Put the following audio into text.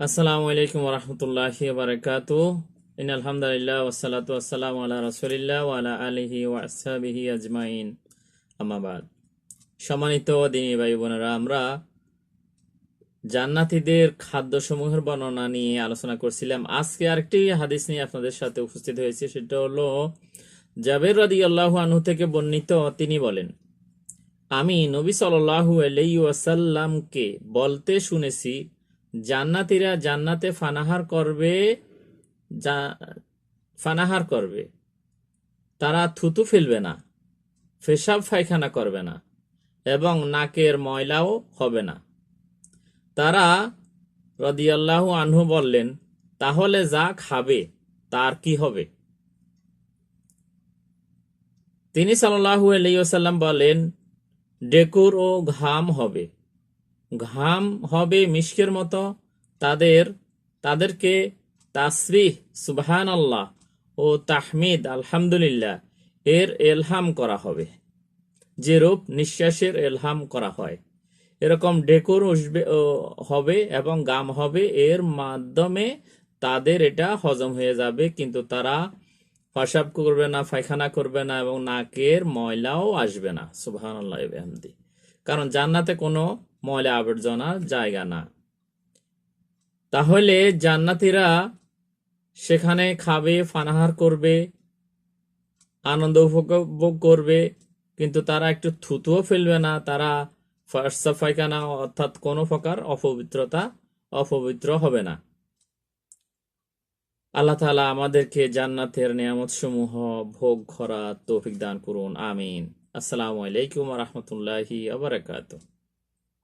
আসসালামু আলাইকুম রহমতুল্লাহ বারকাত। ইন আলহামদুলিল্লাহ ওসালাত আসসালাম আল্লাহ রসুলিল্লাহ ওয়ালা আলিহি ওয়াসাবিহি আজমাইন। আমাবাদ সম্মানিত দিনী ভাই বোনেরা, আমরা জান্নাতীদের খাদ্যসমূহের বর্ণনা নিয়ে আলোচনা করছিলাম। আজকে আরেকটি হাদিস নিয়ে আপনাদের সাথে উপস্থিত হয়েছে, সেটা হলো, জাবের রাদি আল্লাহ আনহু থেকে বর্ণিত তিনি বলেন, আমি নবী সাল্লাহু আলাই ওয়াসাল্লামকে বলতে শুনেছি জান্নাতীরা জান্নাতে ফানাহার করবে ফানাহার করবে। তারা থুতু ফেলবে না, পেশাব পায়খানা করবে না, এবং নাকের ময়লাও হবে না। তারা রদিয়াল্লাহু আনহু বললেন, তাহলে যা খাবে, তার কি হবে? তিনি সাল্লাহু আলাইসাল্লাম বলেন, ডেকুর ও ঘাম হবে। ঘাম হবে মিশকের মতো, তাদের, তাদেরকে তাসবিহ সুবহান আল্লাহ ও তাহমিদ, আলহামদুলিল্লাহ, এর এলহাম করা হবে। যেরূপ নিঃশ্বাসের এলহাম করা হয়। এরকম ডেকোর উসবে হবে এবং গাম হবে, এর মাধ্যমে তাদের এটা হজম হয়ে যাবে, কিন্তু তারা ফসাব করবে না, পায়খানা করবে না এবং নাকের ময়লাও আসবে না। সুবহান আল্লাহ কারণ জান্নাতে কোনো ময়লা আবর্জনার জায়গা না। তাহলে জান্নাতীরা সেখানে খাবে ফানাহার করবে, আনন্দ উপভোগ করবে, কিন্তু তারা একটু থুতুও ফেলবে না। তারা ফার্সা পায়খানা অর্থাৎ কোনো প্রকার অপবিত্রতা অপবিত্র হবে না। আল্লাহ তাআলা আমাদেরকে জান্নাতের নিয়ামত সমূহ ভোগ করা তৌফিক দান করুন। আমিন। আসসালামু আলাইকুম রহমতুল্লাহি আবরাকাতুহ